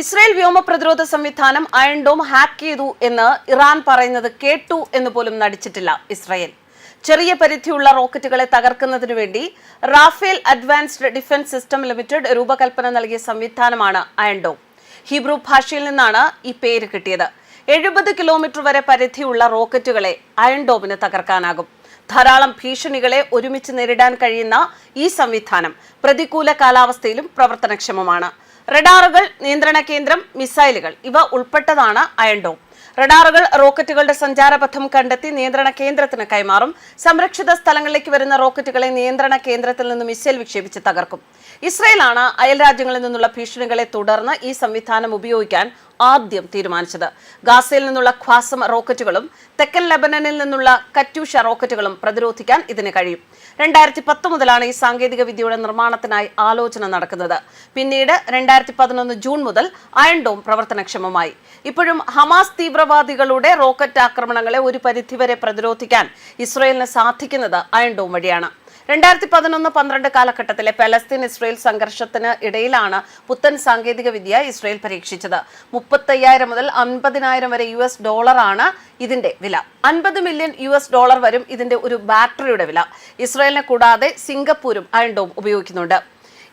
Israel വ്യോമ പ്രതിരോധ സംവിധാനം അയൺ ഡോം ഹാക്ക് ചെയ്തു എന്ന് ഇറാൻ പറയുന്നത് കേട്ടു എന്ന് പോലും നടിച്ചിട്ടില്ല ഇസ്രായേൽ. ചെറിയ പരിധിയുള്ള റോക്കറ്റുകളെ തകർക്കുന്നതിനു വേണ്ടി Rafael advanced defence system limited രൂപകൽപ്പന നൽകിയ സംവിധാനമാണ് അയൺ ഡോം ഹീബ്രു ഭാഷയിൽ നിന്നാണ് ഈ പേര് കിട്ടിയത്. എഴുപത് കിലോമീറ്റർ വരെ പരിധിയുള്ള റോക്കറ്റുകളെ അയൺ ഡോമിന് തകർക്കാനാകും. ധാരാളം ഭീഷണികളെ ഒരുമിച്ച് നേരിടാൻ കഴിയുന്ന ഈ സംവിധാനം പ്രതികൂല കാലാവസ്ഥയിലും പ്രവർത്തനക്ഷമമാണ്. റഡാറുകൾ നിയന്ത്രണ കേന്ദ്രം മിസൈലുകൾ ഇവ ഉൾപ്പെട്ടതാണ് അയൺഡോം റഡാറുകൾ റോക്കറ്റുകളുടെ സഞ്ചാരപഥം കണ്ടെത്തി നിയന്ത്രണ കേന്ദ്രത്തിന് കൈമാറും. സംരക്ഷിത സ്ഥലങ്ങളിലേക്ക് വരുന്ന റോക്കറ്റുകളെ നിയന്ത്രണ കേന്ദ്രത്തിൽ നിന്ന് മിസൈൽ വിക്ഷേപിച്ച് തകർക്കും. ഇസ്രയേലാണ് അയൽ രാജ്യങ്ങളിൽ നിന്നുള്ള ഭീഷണികളെ തുടർന്ന് ഈ സംവിധാനം ഉപയോഗിക്കാൻ ആദ്യം തീരുമാനിച്ചത്. ഗാസയിൽ നിന്നുള്ള ഖ്വാസം റോക്കറ്റുകളും തെക്കൻ ലബനനിൽ നിന്നുള്ള കറ്റൂഷ റോക്കറ്റുകളും പ്രതിരോധിക്കാൻ ഇതിന് കഴിയും. രണ്ടായിരത്തി പത്ത് മുതലാണ് ഈ സാങ്കേതിക വിദ്യയുടെ നിർമ്മാണത്തിനായി ആലോചന നടക്കുന്നത്. പിന്നീട് രണ്ടായിരത്തി പതിനൊന്ന് ജൂൺ മുതൽ അയൺഡോം പ്രവർത്തനക്ഷമമായി. ഇപ്പോഴും ഹമാസ് തീവ്രവാദികളുടെ റോക്കറ്റ് ആക്രമണങ്ങളെ ഒരു പരിധിവരെ പ്രതിരോധിക്കാൻ ഇസ്രയേലിന് സാധിക്കുന്നത് അയൺഡോം വഴിയാണ്. രണ്ടായിരത്തി പതിനൊന്ന് പന്ത്രണ്ട് കാലഘട്ടത്തിലെ പലസ്തീൻ ഇസ്രയേൽ സംഘർഷത്തിന് ഇടയിലാണ് പുത്തൻ സാങ്കേതിക വിദ്യ ഇസ്രയേൽ പരീക്ഷിച്ചത്. മുപ്പത്തയ്യായിരം മുതൽ അൻപതിനായിരം വരെ യു എസ് ഡോളറാണ് ഇതിന്റെ വില. അൻപത് മില്യൺ യു എസ് ഡോളർ വരും ഇതിന്റെ ഒരു ബാറ്ററിയുടെ വില. ഇസ്രയേലിനെ കൂടാതെ സിംഗപ്പൂരും അയൺഡോം ഉപയോഗിക്കുന്നുണ്ട്.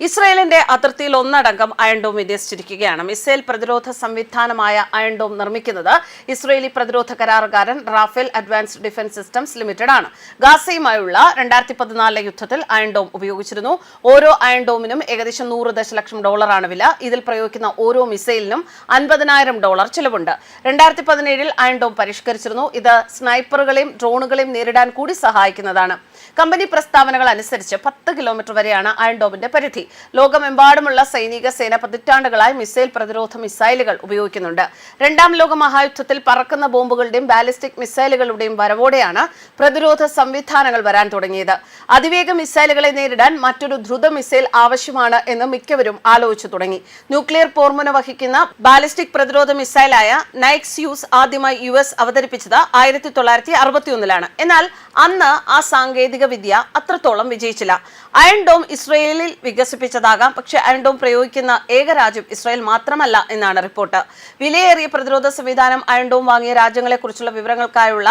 ഇസ്രയേലിന്റെ അതിർത്തിയിൽ ഒന്നടങ്കം അയൺഡോം വിന്യസിച്ചിരിക്കുകയാണ്. മിസൈൽ പ്രതിരോധ സംവിധാനമായ അയൺഡോം നിർമ്മിക്കുന്നത് ഇസ്രയേലി പ്രതിരോധ കരാറുകാരൻ Rafael advanced defence systems limited ആണ്. ഗാസയുമായുള്ള രണ്ടായിരത്തി പതിനാലിലെ യുദ്ധത്തിൽ അയൺഡോം ഉപയോഗിച്ചിരുന്നു. ഓരോ അയൺഡോമിനും ഏകദേശം നൂറ് ദശലക്ഷം ഡോളറാണ് വില. ഇതിൽ പ്രയോഗിക്കുന്ന ഓരോ മിസൈലിനും അൻപതിനായിരം ഡോളർ ചിലവുണ്ട്. രണ്ടായിരത്തി പതിനേഴിൽ അയൺഡോം പരിഷ്കരിച്ചിരുന്നു. ഇത് സ്നൈപ്പറുകളെയും ഡ്രോണുകളെയും നേരിടാൻ കൂടി സഹായിക്കുന്നതാണ്. കമ്പനി പ്രസ്താവനകൾ അനുസരിച്ച് പത്ത് കിലോമീറ്റർ വരെയാണ് അയൺഡോമിന്റെ പരിധി. ലോകമെമ്പാടുമുള്ള സൈനിക സേന പതിറ്റാണ്ടുകളായി മിസൈൽ പ്രതിരോധ മിസൈലുകൾ ഉപയോഗിക്കുന്നുണ്ട്. രണ്ടാം ലോക മഹായുദ്ധത്തിൽ പറക്കുന്ന ബോംബുകളുടെയും ബാലിസ്റ്റിക് മിസൈലുകളുടെയും വരവോടെയാണ് പ്രതിരോധ സംവിധാനങ്ങൾ വരാൻ തുടങ്ങിയത്. അതിവേഗ മിസൈലുകളെ നേരിടാൻ മറ്റൊരു ദ്രുത മിസൈൽ ആവശ്യമാണ് എന്ന് മിക്കവരും ആലോചിച്ചു തുടങ്ങി. ന്യൂക്ലിയർ പോർമുന വഹിക്കുന്ന ബാലിസ്റ്റിക് പ്രതിരോധ മിസൈലായ നൈക്സ് യൂസ് ആദ്യമായി യു എസ് അവതരിപ്പിച്ചത് ആയിരത്തി തൊള്ളായിരത്തി അറുപത്തിയൊന്നിലാണ്. എന്നാൽ അന്ന് ആ സാങ്കേതിക വിദ്യ അത്രത്തോളം വിജയിച്ചില്ല. അയൺ ഡോം ഇസ്രയേലിൽ വികസിപ്പിച്ചതാകാം. പക്ഷെ അയൺ ഡോം പ്രയോഗിക്കുന്ന ഏക രാജ്യം ഇസ്രയേൽ മാത്രമല്ല എന്നാണ് റിപ്പോർട്ട്. വിലയേറിയ പ്രതിരോധ സംവിധാനം അയൺ ഡോം വാങ്ങിയ രാജ്യങ്ങളെക്കുറിച്ചുള്ള വിവരങ്ങൾക്കായുള്ള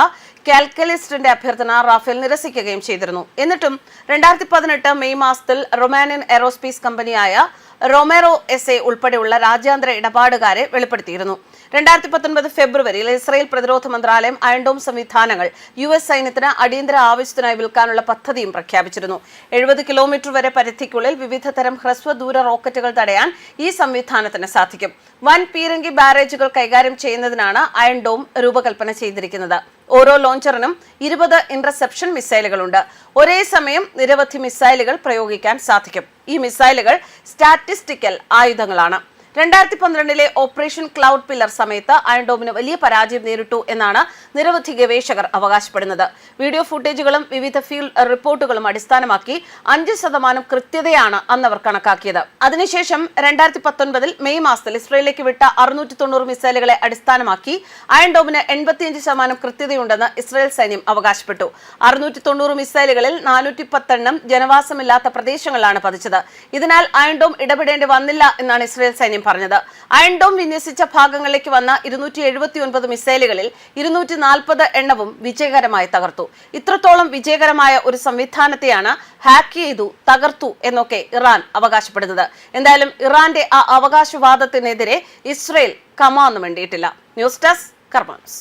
കാൽക്കലിസ്റ്റിന്റെ അഭ്യർത്ഥന റാഫേൽ നിരസിക്കുകയും ചെയ്തിരുന്നു. എന്നിട്ടും രണ്ടായിരത്തി പതിനെട്ട് മെയ് മാസത്തിൽ റൊമാനിയൻ എറോസ്പേസ് കമ്പനിയായ റൊമേറോ എസ് എ ഉൾപ്പെടെയുള്ള രാജ്യാന്തര ഇടപാടുകാരെ വെളിപ്പെടുത്തിയിരുന്നു. രണ്ടായിരത്തി പത്തൊൻപത് ഫെബ്രുവരിയിൽ ഇസ്രായേൽ പ്രതിരോധ മന്ത്രാലയം അയൺഡോം സംവിധാനങ്ങൾ യു എസ് സൈന്യത്തിന് അടിയന്തര ആവശ്യത്തിനായി വിൽക്കാനുള്ള പദ്ധതിയും പ്രഖ്യാപിച്ചിരുന്നു. എഴുപത് കിലോമീറ്റർ വരെ പരിധിക്കുള്ളിൽ വിവിധ തരം ഹ്രസ്വദൂര റോക്കറ്റുകൾ തടയാൻ ഈ സംവിധാനത്തിന് സാധിക്കും. വൻ പീരങ്കി ബാരേജുകൾ കൈകാര്യം ചെയ്യുന്നതിനാണ് അയൺഡോം രൂപകൽപ്പന ചെയ്തിരിക്കുന്നത്. ഓരോ ലോഞ്ചറിനും ഇരുപത് ഇന്റർസെപ്ഷൻ മിസൈലുകളുണ്ട്. ഒരേ സമയം നിരവധി മിസൈലുകൾ പ്രയോഗിക്കാൻ സാധിക്കും. ഈ മിസൈലുകൾ സ്റ്റാറ്റിസ്റ്റിക്കൽ ആയുധങ്ങളാണ്. രണ്ടായിരത്തി പന്ത്രണ്ടിലെ ഓപ്പറേഷൻ ക്ലൗഡ് പില്ലർ സമയത്ത് അയൺഡോമിന് വലിയ പരാജയം നേരിട്ടു എന്നാണ് നിരവധി ഗവേഷകർ അവകാശപ്പെടുന്നത്. വീഡിയോ ഫുട്ടേജുകളും വിവിധ ഫീൽഡ് റിപ്പോർട്ടുകളും അടിസ്ഥാനമാക്കി അഞ്ച് ശതമാനം കൃത്യതയാണ് അന്ന് അവർ കണക്കാക്കിയത്. അതിനുശേഷം രണ്ടായിരത്തി പത്തൊൻപതിൽ മെയ് മാസത്തിൽ ഇസ്രയേലിലേക്ക് വിട്ട അറുന്നൂറ്റി തൊണ്ണൂറ് മിസൈലുകളെ അടിസ്ഥാനമാക്കി അയൺഡോമിന് എൺപത്തിയഞ്ച് ശതമാനം കൃത്യതയുണ്ടെന്ന് ഇസ്രയേൽ സൈന്യം അവകാശപ്പെട്ടു. അറുന്നൂറ്റി തൊണ്ണൂറ് മിസൈലുകളിൽ നാനൂറ്റി പത്തെണ്ണം ജനവാസമില്ലാത്ത പ്രദേശങ്ങളിലാണ് പതിച്ചത്. ഇതിനാൽ അയൺഡോം ഇടപെടേണ്ടി വന്നില്ല എന്നാണ് ഇസ്രയേൽ സൈന്യം പറഞ്ഞത്. അയൺഡോം വിന്യസിച്ച ഭാഗങ്ങളിലേക്ക് വന്ന ഇരുന്നൂറ്റി എഴുപത്തി ഒൻപത് മിസൈലുകളിൽ ഇരുന്നൂറ്റി നാൽപ്പത് എണ്ണവും വിജയകരമായി തകർത്തു. ഇത്രത്തോളം വിജയകരമായ ഒരു സംവിധാനത്തെയാണ് ഹാക്ക് ചെയ്തു തകർത്തു എന്നൊക്കെ ഇറാൻ അവകാശപ്പെടുന്നത്. എന്തായാലും ഇറാന്റെ ആ അവകാശവാദത്തിനെതിരെ ഇസ്രയേൽ കമാന്ന് വേണ്ടിയിട്ടില്ല ന്യൂസ് ഡെസ്ക് കർമാൻസ്.